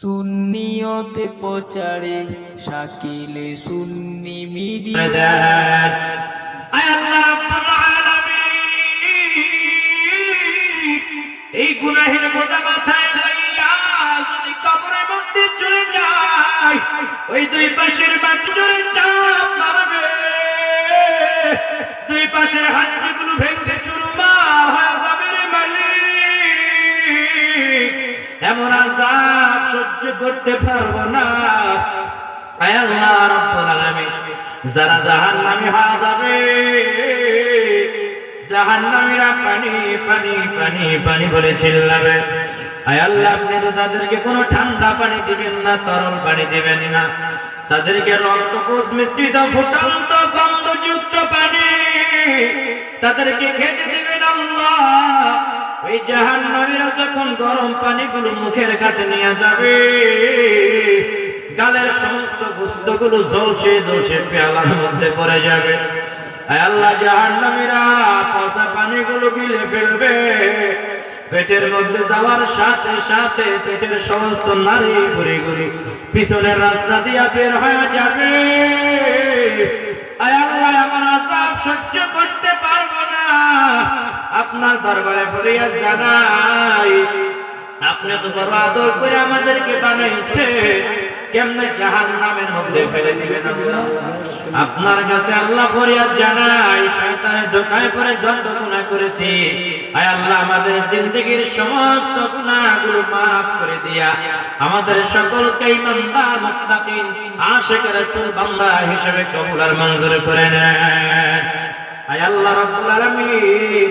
সুন্নিয়তে পচারে শাকিলে সুন্নি media. এই গুনাহের মোটা মাথায় লইয়া যদি কবরে মধ্যে চলে যায়, ওই দুই পাশের বাটুরে চাপ মারবে করতে পারব না। আল্লাহ রাব্বুল আলামিন যারা জাহান্নামী হয়ে পানি পানি পানি পানি বলে চিল্লাবে। আয় আল্লাহ, আপনি তো তাদেরকে কোনো ঠান্ডা পানি দিবেন না, তরল পানি দিবেন না। তাদেরকে রক্তকোষ মিশ্রিত, ফুটন্ত, গন্ধযুক্ত পানি তাদেরকে খেতে দিবেন আল্লাহ। ওই জাহান্নামীরা যখন গরম পানিগুলো মুখের কাছে নিয়ে যাবে, গালের সমস্ত গুস্তগুলো জলসে ঝলসে পেয়ালার মধ্যে পড়ে যাবে। আল্লাহ, জাহান্নামীরা পচা পানিগুলো গিলে ফেলবে। পেটের মধ্যে যাওয়ার সাথে সাথে পেটের সমস্ত নারী ঘুরে ঘুরে পিছনের রাস্তা দিয়া বের হয়ে যাবে। আয় আমার আজাব সহ্য করতে পারব না। আপনার দরবারে ফরিয়া জানাই। আপনি তো বড় করে আমাদেরকে বানাইছে কেমনে জাহান নামের মধ্যে ফেলে দিবেন আপনার কাছে আল্লাহ ফরিয়াদ জানাই, শয়তানের দোকায় পরে যত গুনাহ করেছি। আয় আল্লাহ, আমাদের জিন্দগির সমস্ত গুনাহগুলো মাফ করে দিয়া আমাদের সকলকে ইমানদার, মুত্তাকিন, আশিক রাসূল, বান্দা হিসেবে কবুল আর মঞ্জুর করে নেন আয় আল্লাহ রাব্বুল আলামিন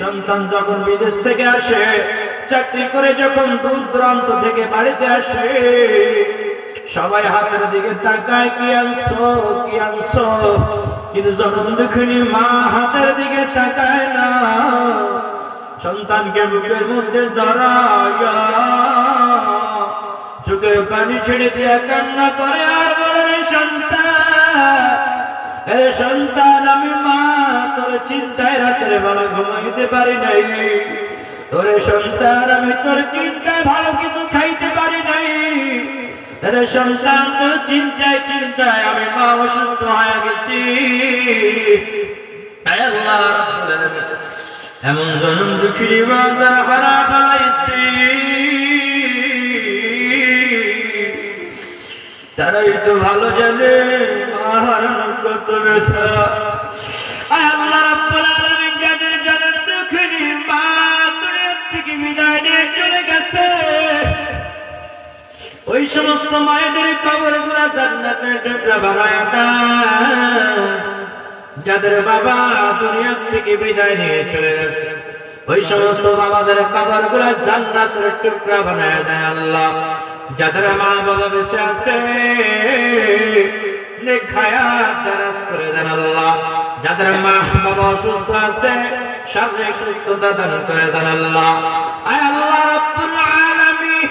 সন্তান যখন বিদেশ থেকে আসে, চাকরি করে যখন দূর দূরান্ত থেকে বাড়িতে আসে, সবাই হাতের দিকে তাকায়, কি আনছো কি আনছো? কিন্তু যখন দেখিনি মা হাতের দিকে তাকায় না, সন্তানকে বুকের মধ্যে জড়ায়া চোখের পানি ছেড়ে দিয়ে কান্না করে, আর বলে সন্তান সন্তান, আমি মা, তোর চিন্তায় রাতের বেলা ঘুমাইতে পারি নাই। তোরে সন্তান, আমি তোর চিন্তায় ভালো কিছু খাইতে পারি নাই। এরে সন্তান, তোর চিন্তায় চিন্তায় আমি মা অসুস্থ হয়ে গেছি। এমন জনম দুঃখী বাজার হারা ফেলাইছি তারাই তো ভালো জানে হারানোর কত ব্যথা। যাদের যাদের চলে গেছে, ওই সমস্ত মায়েদের কবরগুলা জান্নাতের যাদের বাবা দুনিয়া থেকে বিদায় নিয়ে চলে গেছে, ওই সমস্ত বাবাদের কবরগুলা জান্নাতের টুকরা বানায় দেয় আল্লাহ। যাদের মা বাবা আছে করে দেন আল্লাহ। যাদের মা বাবা অসুস্থ আছে শারীরিক সুস্থতা দান করে দেন আল্লাহ। আয় আল্লাহ রাব্বুল আলামিন,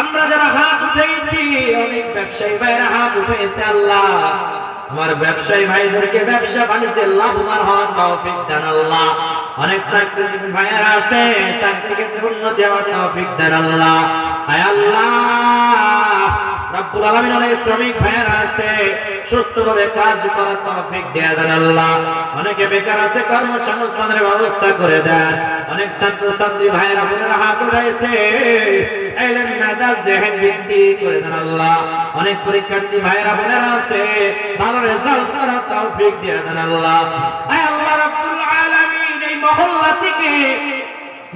আমরা যারা হাত উঠেছি, অনেক ব্যবসায়ী ভাইরা হাত উঠেছে আল্লাহ। আমার ব্যবসায়ী ভাইদেরকে ব্যবসা বাণিজ্যে লাভবান হওয়ার তৌফিক দেন আল্লাহ। অনেক চাকরিজীবী ভাইয়েরা আছে ক্ষেত্রে উন্নতি হওয়ার তৌফিক দেন আল্লাহ। অনেক শ্রমিক ভাইয়েরা আছে, সুস্থভাবে আছে পরীক্ষার্থী ভাইয়েরা বোনেরা আছে, ভালো রেজাল্ট করার তৌফিক দিয়ে দেন আল্লাহ। আল্লাহ রাব্বুল মহল্লা থেকে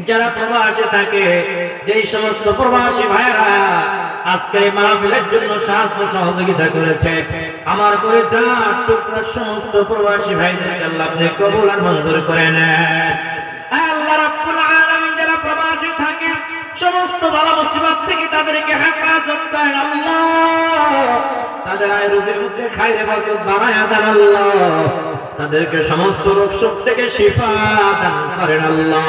যারা প্রবাসে থাকে, যেই সমস্ত প্রবাসী ভাইরা আজকে মাহফিলের জন্য সাহায্য সহযোগিতা করেছে, আমার করে যা টুকরা সমস্ত প্রবাসী ভাইদেরকে আল্লাহ কবুল আর মঞ্জুর করে নেন। যারা প্রবাসে থাকে, সমস্ত বালা মুসিবত থেকে তাদেরকে করেন রিজকে খাইরে বরকত বাড়ায়া আল্লাহ। তাদেরকে সমস্ত রোগ শোক থেকে শিফা দান করেন আল্লাহ।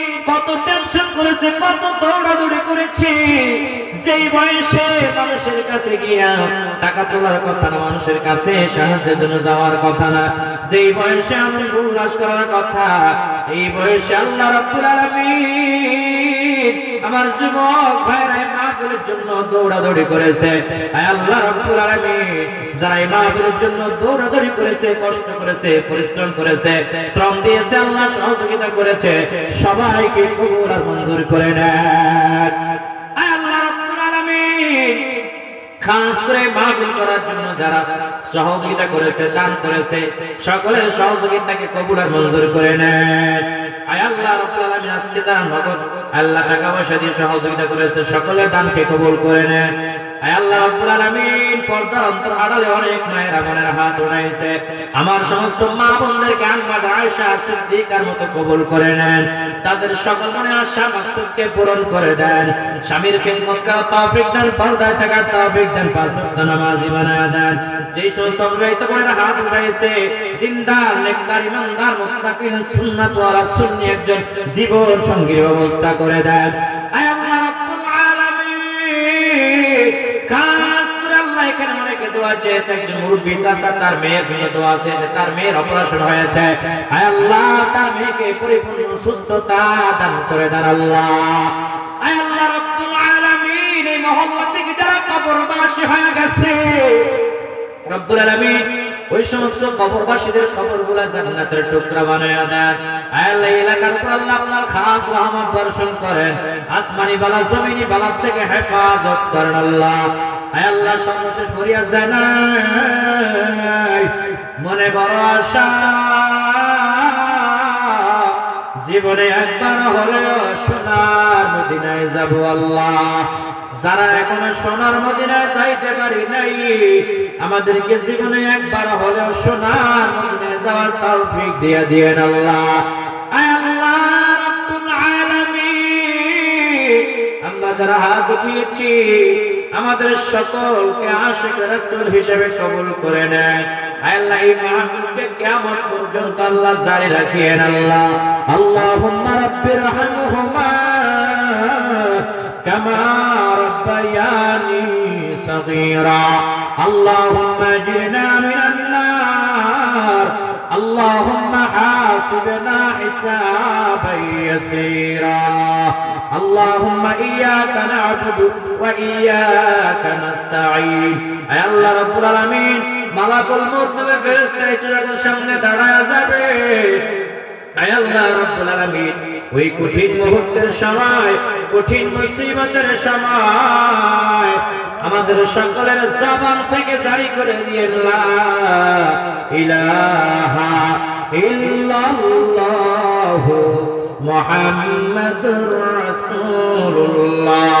কত টেনশন করেছে, কত দৌড়াদৌড়ি করেছে। যেই বয়সে মানুষের কাছে গিয়া টাকা তোলার কথা না, মানুষের কাছে সাহসের জন্য যাওয়ার কথা না, যেই বয়সে আমি উল্লাস করার কথা, এই বয়সে আল্লাহ রাব্বুল আমার যুবক ভাইরা মাহফিলের জন্য দৌড়াদৌড়ি করেছে। আল্লাহ রাব্বুল আলামিন, যারা জন্য দৌড়াদৌড়ি করেছে, কষ্ট করেছে, পরিশ্রম করেছে, শ্রম দিয়েছে, আল্লাহ সহযোগিতা করেছে, সবাইকে কবুল আর মঞ্জুর করে নেন। আল্লাহ আলামিন, খাস করে মাহফিল করার জন্য যারা সহযোগিতা করেছে, দান করেছে, সকলের সহযোগিতাকে কবুল আর মঞ্জুর করে নেন। আমার সমস্ত মা আনবাদ আয়েশা, সিদ্দিকার মতো কবুল করে নেন। তাদের সকল মনে আশা, মাকসুদকে পূরণ করে দেন। স্বামীর খেদমত পর্দায় থাকার তৌফিক দেন, পাঁচ নামাজি বানায় দেন। যেই সমস্ত অবিবাহিত বোনেরা হাত উঠাইছে, দিনদার নেকদার ইমানদার মুত্তাকিন সুন্নাত ওয়ালা সুন্নি একজন জীবন সঙ্গীর ব্যবস্থা করে দেন। আয় আল্লাহ রাব্বুল আলামিন। আল্লাহ এখানে অনেকে দোয়া চেয়েছে, একজন চাচা তার মেয়ের জন্য দোয়া চেয়েছে, তার মেয়ের অপারেশন হয়েছে। আয় আল্লাহ, তার মেয়েকে পরিপূর্ণ সুস্থতা দান করে দেন আল্লাহ। আয় আল্লাহ রাব্বুল আলামিন, এই মহল্লা থেকে যারা কবরবাসী হয়ে গেছে রব্বুল আলামিন ওই সমস্ত কবরবাসীদের কবরগুলা জান্নাতের টুকরা বানায়া দেন। আল্লাহ এলাকার উপর আল্লাহ আপনার খাস রহমত বর্ষণ করেন। আসমানি বালা, জমিনি বালা থেকে হেফাজত করেন আল্লাহ। আল্লাহ, সর্বশেষ ফরিয়াদ জানাই মনে বড় আশা। জীবনে একবার হলেও সোনার মদিনায় যাব আল্লাহ। যারা এখনও সোনার মদিনায় যাইতে পারি নাই, আমাদেরকে জীবনে একবার হলেও সোনার মদিনায় যাওয়ার তৌফিক দিয়ে আল্লাহ। আমাদের সকলকে আশেখ হিসেবে কবুল করে নেয় আল্লাহ জারি রাখিয়েন আল্লাহ। ربياني صغيرا اللهم اجرنا من النار اللهم حاسبنا حسابا يسيرا اللهم إياك نعبد وإياك نستعين أي الله رب العالمين মালাকুল মউত নামে ফেরেশতা এসে যখন সামনে দাঁড়ায় যাবে ওই কঠিন মুহূর্তের সময়, কঠিন মুসিবতের সময় আমাদের সকলের জবান থেকে জারি করে দিয়ে ইলাহা ইল্লাল্লাহু রাসূলুল্লাহ।